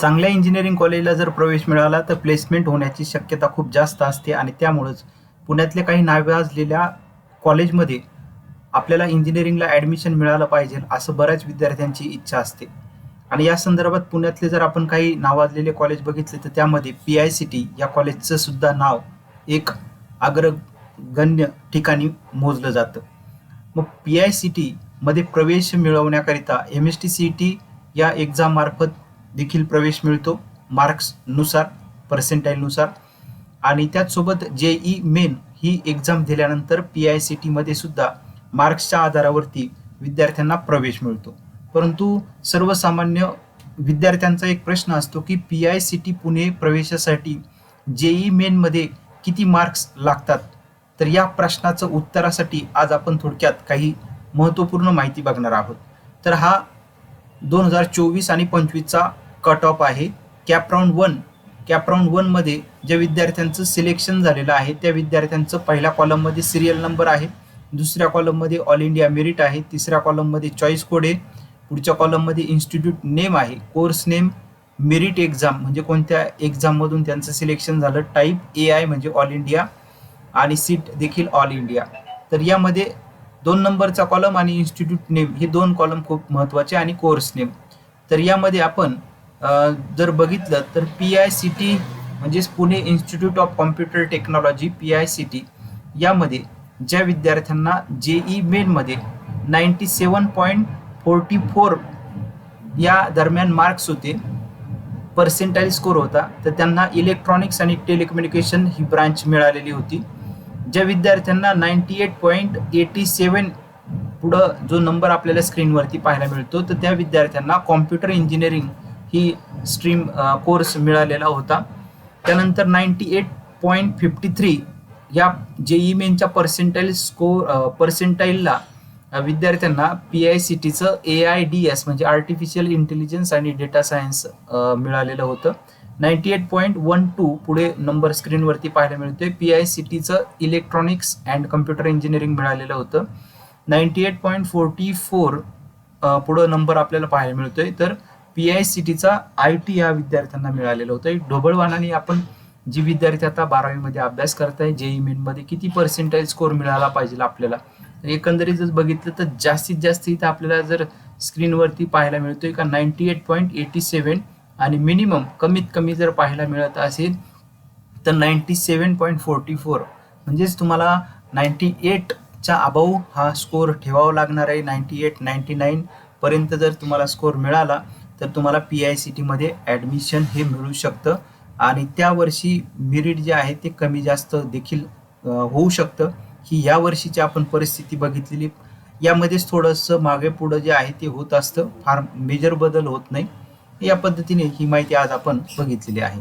चांगल्या इंजिनिअरिंग कॉलेजला जर प्रवेश मिळाला तर प्लेसमेंट होण्याची शक्यता खूप जास्त असते आणि त्यामुळंच पुण्यातल्या काही नावाजलेल्या कॉलेजमध्ये आपल्याला इंजिनिअरिंगला ॲडमिशन मिळालं पाहिजे असं बऱ्याच विद्यार्थ्यांची इच्छा असते. आणि या संदर्भात पुण्यातले जर आपण काही नावाजलेले कॉलेज बघितले तर त्यामध्ये पी आय सी टी या कॉलेजचं सुद्धा नाव एक अग्रगण्य ठिकाणी मोजलं जातं. मग पी आय सी टीमध्ये प्रवेश मिळवण्याकरिता M S T C T या एक्झाममार्फत देखील प्रवेश मिळतो. मार्क्सनुसार पर्सेंटाईलनुसार आणि त्याचसोबत जे ई मेन ही एक्झाम दिल्यानंतर पी आय सी टीमध्ये सुद्धा मार्क्सच्या आधारावरती विद्यार्थ्यांना प्रवेश मिळतो. परंतु सर्वसामान्य विद्यार्थ्यांचा एक प्रश्न असतो की P I C T Pune प्रवेशासाठी जे ई मेनमध्ये किती मार्क्स लागतात? तर या प्रश्नाचं उत्तरासाठी आज आपण थोडक्यात काही महत्त्वपूर्ण माहिती बघणार आहोत. तर हा दोन हजार चोवीस आणि पंचवीसचा कट ऑफ आहे. Cap round one cap round वनमध्ये ज्या विद्यार्थ्यांचं सिलेक्शन झालेलं आहे त्या विद्यार्थ्यांचं पहिल्या कॉलममध्ये सिरियल नंबर आहे. दुसऱ्या कॉलममध्ये ऑल इंडिया मेरिट आहे. तिसऱ्या कॉलममध्ये चॉईस कोड आहे. पुढच्या कॉलममध्ये इन्स्टिट्यूट नेम आहे. कोर्स नेम मेरिट एक्झाम म्हणजे कोणत्या एक्झाममधून त्यांचं सिलेक्शन झालं? टाईप ए आय म्हणजे ऑल इंडिया आणि सीट देखील ऑल इंडिया तर यामध्ये दोन नंबरचा कॉलम आणि इन्स्टिट्यूट नेम हे दोन कॉलम खूप महत्त्वाचे आणि कोर्स नेम तर यामध्ये आपण जर बघितलं तर पी आय सी टी म्हणजेच Pune institute of computer technology P I C T यामध्ये ज्या विद्यार्थ्यांना J E मेनमध्ये ninety seven point forty four या दरम्यान मार्क्स होते पर्सेंटाईल स्कोर होता तर त्यांना इलेक्ट्रॉनिक्स आणि टेलिकम्युनिकेशन ही ब्रांच मिळालेली होती. ज्या विद्यार्थ्यांना ninety eight point eighty seven पुढं जो नंबर आपल्याला स्क्रीनवरती पाहायला मिळतो तर त्या विद्यार्थ्यांना कॉम्प्युटर इंजिनिअरिंग ही स्ट्रीम कोर्स मिळालेला होता. त्यानंतर ninety eight point fifty three या जेई मेनच्या पर्सेंटाईल स्कोर पर्सेंटाईलला विद्यार्थ्यांना पी आय सी टीचं ए आय डी एस म्हणजे आर्टिफिशियल इंटेलिजन्स आणि डेटा सायन्स मिळालेलं होतं. Ninety eight point one two पुढे नंबर स्क्रीनवरती पाहायला मिळतोय. पी आय सी टीचं इलेक्ट्रॉनिक्स अँड कम्प्युटर इंजिनिअरिंग मिळालेलं होतं. Ninety eight point forty four पुढं नंबर आपल्याला पाहायला मिळतोय. तर पी आय सी टीचा आय टी या विद्यार्थ्यांना मिळालेलं होतं. ढोबळवानाने आपण जी विद्यार्थी आता बारावीमध्ये अभ्यास करताय जेई मेनमध्ये किती पर्सेंटाईल स्कोर मिळाला पाहिजे आपल्याला? एकंदरीत जर बघितलं तर जास्तीत जास्त इथं आपल्याला जर स्क्रीनवरती पाहायला मिळतोय का ninety eight point eighty seven आणि मिनिमम कमीत कमी जर पाहायला मिळत असेल तर ninety seven point forty four म्हणजेच तुम्हाला नाईंटी एटच्या अबाऊ हा स्कोर ठेवावा लागणार आहे. नाईंटी एट नाईंटी नाईनपर्यंत जर तुम्हाला स्कोर मिळाला तर तुम्हाला पी आय सी टीमध्ये ॲडमिशन हे मिळू शकतं. आणि त्या वर्षी मेरिट जे आहे ते कमी जास्त देखील होऊ शकतं. ही या वर्षीची आपण परिस्थिती बघितलेली. यामध्येच थोडंसं मागे पुढं जे आहे ते होत असतं. फार मेजर बदल होत नाही. या पद्धतीने ही माहिती आज आपण बघितलेली आहे.